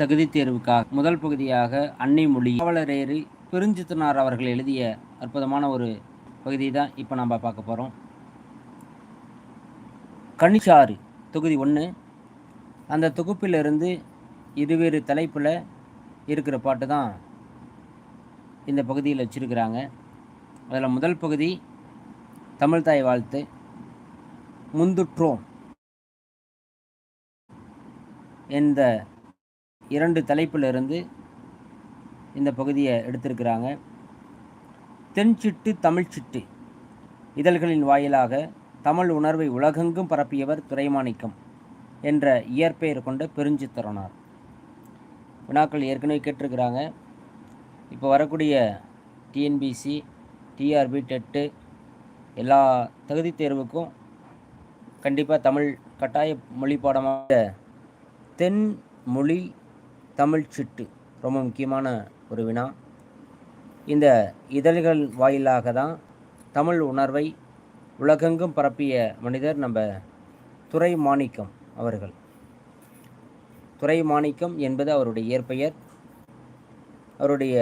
தகுதி தேர்வுக்காக முதல் பகுதியாக அன்னை மொழி. காவலரேறு பெருஞ்சித்தனார் அவர்கள் எழுதிய அற்புதமான ஒரு பகுதி தான் இப்போ நம்ம பார்க்க போகிறோம் கனிச்சாறு தொகுதி ஒன்று அந்த தொகுப்பிலிருந்து இருவேறு தலைப்பில் இருக்கிற பாட்டு தான் இந்த பகுதியில் வச்சுருக்கிறாங்க. அதில் முதல் பகுதி தமிழ்தாய் வாழ்த்து முந்துற்றோம் இந்த இரண்டு தலைப்பிலிருந்து இந்த பகுதியை எடுத்திருக்கிறாங்க. தென்சிட்டு தமிழ்ச்சிட்டு இதழ்களின் வாயிலாக தமிழ் உணர்வை உலகெங்கும் பரப்பியவர் துரைமாணிக்கம் என்ற இயற்பெயர் கொண்ட பெருஞ்சித்திரனார். வினாக்கள் ஏற்கனவே கேட்டிருக்கிறாங்க. இப்போ வரக்கூடிய டிஎன்பிசி டிஆர்பி டெட்டு எல்லா தகுதி தேர்வுக்கும் கண்டிப்பாக தமிழ் கட்டாய மொழி பாடமாக தென் மொழி தமிழ் சிட்டு ரொம்ப முக்கியமான ஒரு வினா. இந்த இதழ்கள் வாயிலாக தான் தமிழ் உணர்வை உலகெங்கும் பரப்பிய மனிதர் நம்ம துறை மாணிக்கம் அவர்கள். துறை மாணிக்கம் என்பது அவருடைய இயற்பெயர். அவருடைய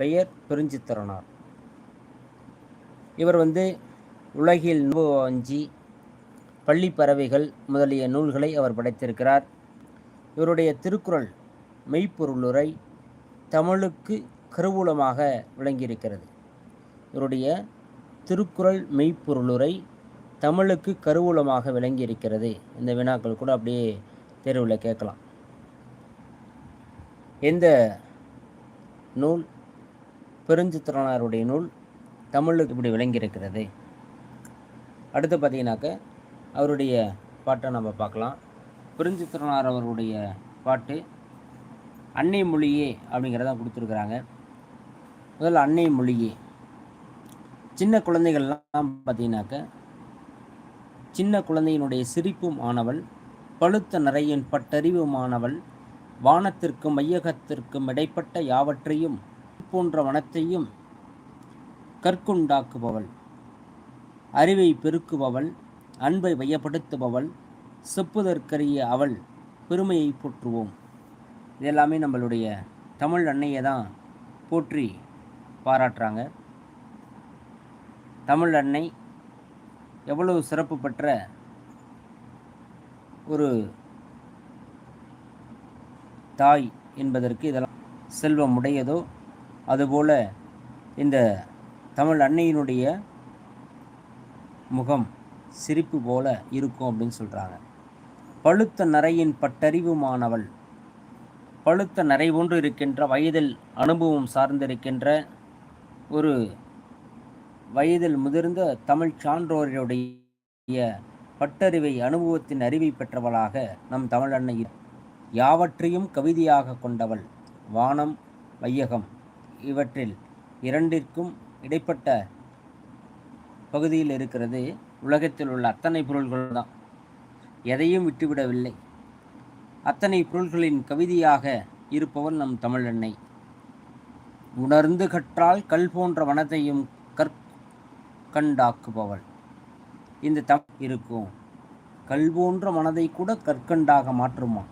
பெயர் பெருஞ்சித்திரனார். இவர் வந்து உலகில் அஞ்சி பள்ளி பறவைகள் முதலிய நூல்களை அவர் படைத்திருக்கிறார். இவருடைய திருக்குறள் மெய்ப்பொருளுரை தமிழுக்கு கருவூலமாக விளங்கியிருக்கிறது. இவருடைய திருக்குறள் மெய்ப்பொருளுரை தமிழுக்கு கருவூலமாக விளங்கியிருக்கிறது. இந்த வினாக்கள் கூட அப்படியே தேர்வில் கேட்கலாம். எந்த நூல்? பெருஞ்சித்திரனாருடைய நூல் தமிழுக்கு இப்படி விளங்கியிருக்கிறது. அடுத்து பார்த்தீங்கன்னாக்க அவருடைய பாட்டை நம்ம பார்க்கலாம். பெருஞ்சித்திரனார் அவருடைய பாட்டு அன்னை மொழியே அப்படிங்கிறத கொடுத்துருக்குறாங்க. முதல்ல அன்னை மொழியே. சின்ன குழந்தைகள்லாம் பார்த்தீங்கன்னாக்க சின்ன குழந்தையினுடைய சிரிப்பும் ஆனவள் பழுத்த நிறையின் பட்டறிவுமானவள் வானத்திற்கும் மையகத்திற்கும் இடைப்பட்ட யாவற்றையும் போன்ற வனத்தையும் கற்குண்டாக்குபவள். அறிவை பெருக்குபவள் அன்பை வையப்படுத்துபவள் செப்புதற்கரிய அவள் பெருமையை போற்றுவோம். இதெல்லாமே நம்மளுடைய தமிழ் அன்னையை தான் போற்றி பாராட்டுறாங்க. தமிழ் அன்னை எவ்வளவு சிறப்பு பெற்ற ஒரு தாய் என்பதற்கு இதெல்லாம் செல்வம் உடையதோ அதுபோல் இந்த தமிழ் அன்னையினுடைய முகம் சிரிப்பு போல இருக்கும் அப்படின்னு சொல்கிறாங்க பழுத்த நரையின் பட்டறிவுமானவள் பழுத்த நிறைவொன்று இருக்கின்ற வயதில் அனுபவம் சார்ந்திருக்கின்ற ஒரு வயதில் முதிர்ந்த தமிழ் சான்றோருடைய பட்டறிவை அனுபவத்தின் அறிவை பெற்றவளாக நம் தமிழன்னை யாவற்றையும் கவிதையாக கொண்டவள். வானம் வையகம் இவற்றில் இரண்டிற்கும் இடைப்பட்ட பகுதியில் இருக்கிறது. உலகத்தில் உள்ள அத்தனை பொருள்கள் தான் எதையும் விட்டுவிடவில்லை. அத்தனை பொருள்களின் கவிதையாக இருப்பவள் நம் தமிழெண்ணை. உணர்ந்து கற்றால் கல் போன்ற வனத்தையும் கற்கண்டாக்குபவள் இந்த தம் இருக்கும். கல் போன்ற மனதை கூட கற்கண்டாக மாற்றுமா?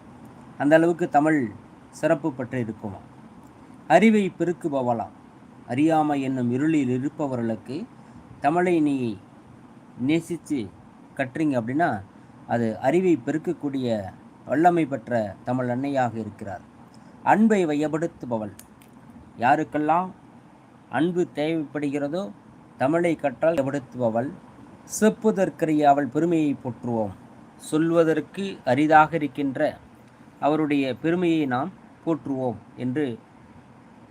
அந்த அளவுக்கு தமிழ் சிறப்பு பெற்று இருக்குமா? அறிவை பெருக்குபவளாம் அறியாமை என்னும் இருளில் இருப்பவர்களுக்கு தமிழை நீ நேசித்து கட்டுறீங்க அப்படின்னா அது அறிவை பெருக்கக்கூடிய வல்லமை பெற்ற தமிழ் அன்னையாக இருக்கிறார். அன்பை வையப்படுத்துபவள். யாருக்கெல்லாம் அன்பு தேவைப்படுகிறதோ தமிழை கற்றால் வையப்படுத்துபவள். செப்புதற்கரிய அவள் பெருமையை போற்றுவோம். சொல்வதற்கு அரிதாக இருக்கின்ற அவருடைய பெருமையை நாம் போற்றுவோம் என்று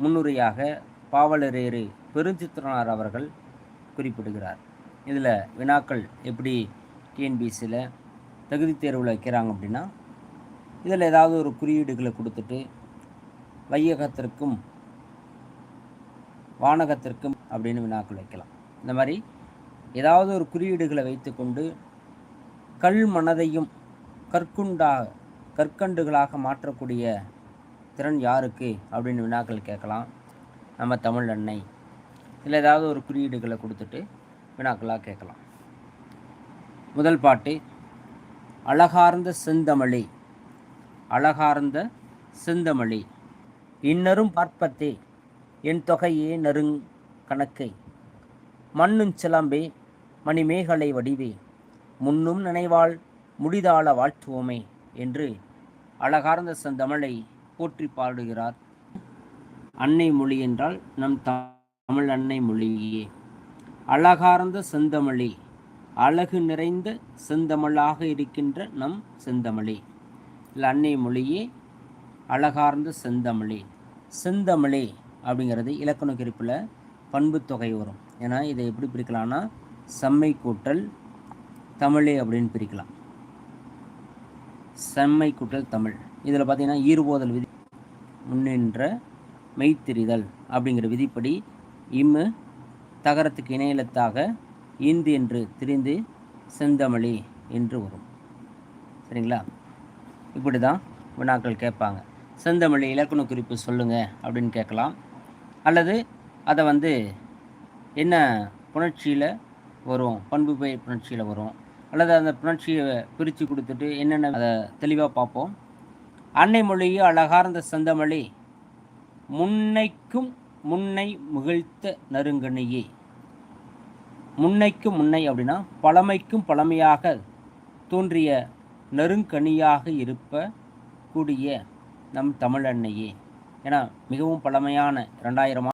முன்னுரையாக பாவலரேறு பெருஞ்சித்திரனார் அவர்கள் குறிப்பிடுகிறார். இதில் வினாக்கள் எப்படி டிஎன்பிசியில் தகுதி தேர்வில் வைக்கிறாங்க அப்படின்னா இதில் ஏதாவது ஒரு குறியீடுகளை கொடுத்துட்டு வையகத்திற்கும் வானகத்திற்கும் அப்படின்னு வினாக்கள் வைக்கலாம். இந்த மாதிரி ஏதாவது ஒரு குறியீடுகளை வைத்துக்கொண்டு கல் மனதையும் கற்குண்டா கற்கண்டுகளாக மாற்றக்கூடிய திறன் யாருக்கு அப்படின்னு வினாக்கள் கேட்கலாம். நம்ம தமிழ் அன்னை. இதில் ஏதாவது ஒரு குறியீடுகளை கொடுத்துட்டு வினாக்களாக கேட்கலாம். முதல் பாட்டு அழகார்ந்த செந்தமிழே அழகார்ந்த செந்தமளி இன்னரும் பார்ப்பத்தே என் தொகையே நறுங் கணக்கை. மண்ணும் சிலம்பே மணிமேகலை வடிவே முன்னும் நினைவாள் முடிதாள வாழ்த்துவோமே என்று அழகார்ந்த செந்தமிழை போற்றி பாடுகிறார். அன்னை மொழி என்றால் நம் தமிழ் அன்னை மொழியே. அழகார்ந்த செந்தமிழே அழகு நிறைந்த செந்தமிழாக இருக்கின்ற நம் செந்தமிழே. இல்லை அன்னை மொழியே அழகார்ந்த செந்தமிழி. செந்தமிழி அப்படிங்கிறது இலக்கண குறிப்பில் பண்பு தொகை வரும். ஏன்னா இதை எப்படி பிரிக்கலாம்னா செம்மை கூட்டல் தமிழே அப்படின்னு பிரிக்கலாம். செம்மை கூட்டல் தமிழ். இதில் பார்த்திங்கன்னா ஈர்போதல் விதி முன்னின்ற மெய்த்திரிதல் அப்படிங்கிற விதிப்படி இம்மு தகரத்துக்கு இணையலத்தாக இந்து என்று திரிந்து செந்தமிழி என்று வரும். சரிங்களா? இப்படி தான் வினாக்கள் கேட்பாங்க. செந்தமிழி இலக்கண குறிப்பு சொல்லுங்கள் அப்படின்னு கேட்கலாம். அல்லது அதை வந்து என்ன புணர்ச்சியில் வரும்? பண்பு பெயர் புணர்ச்சியில் வரும். அல்லது அந்த புணர்ச்சியை பிரித்து கொடுத்துட்டு என்னென்ன அதை தெளிவாக பார்ப்போம். அன்னை மொழியோ அழகார்ந்த செந்தமொழி முன்னைக்கும் முன்னை முகிழ்த்த நறுங்கணியே. முன்னைக்கும் முன்னை அப்படின்னா பழமைக்கும் பழமையாக தோன்றிய நறுங்கனியாக இருப்ப கூடிய நம் தமிழன்னையே. ஏன்னா மிகவும் பழமையான ரெண்டாயிரம்